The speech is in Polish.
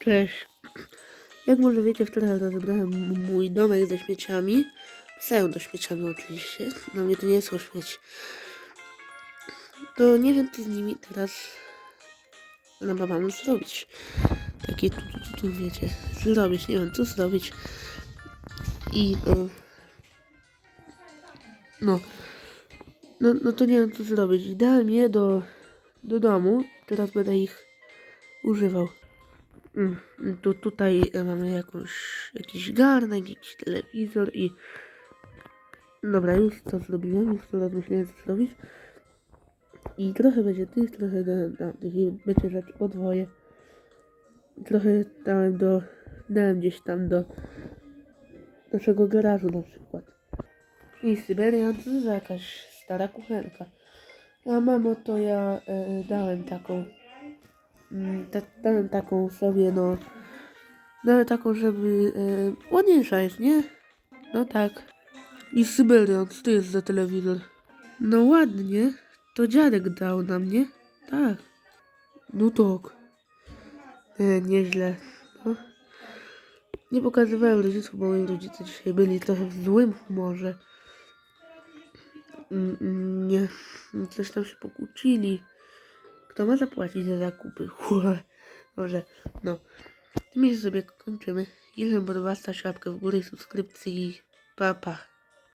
Cześć. Jak może wiecie, wczoraj rozebrałem mój domek ze śmieciami. Pseudo śmieciami oczywiście. No mnie to nie są śmieci. To nie wiem, co z nimi teraz no, zrobić. Takie tu, tu, tu, tu, wiecie, zrobić. Nie wiem, co zrobić. I e, no, no, no to nie wiem, co zrobić. Dałem je do, do domu. Teraz będę ich używał. Mm, Tu, tutaj e, mamy jakąś, jakiś garnek, jakiś telewizor i... Dobra, już to zrobiłem, już to rozmyślałem co zrobić. I trochę będzie tych, trochę tamtych i będzie rzecz podwoje. Trochę dałem do... dałem gdzieś tam do naszego garażu na przykład. I Syberian to jakaś stara kuchenka. A mamo to ja e, dałem taką Mm, da, dałem taką sobie, no. Dałem taką, żeby. E, ładniejsza jest, nie? No tak. I Syberian, co to jest za telewizor? No ładnie. To dziadek dał na mnie. Tak. No tak. E, nieźle. No. Nie pokazywałem rodziców, bo moi rodzice dzisiaj byli trochę w złym humorze. Mm, mm, Nie. Coś tam się pokłócili. Kto ma zapłacić za zakupy? Dobrze, no. Tym miejscu sobie kończymy. Jeżeli podoba się łapkę w górę subskrypcji. Pa, pa.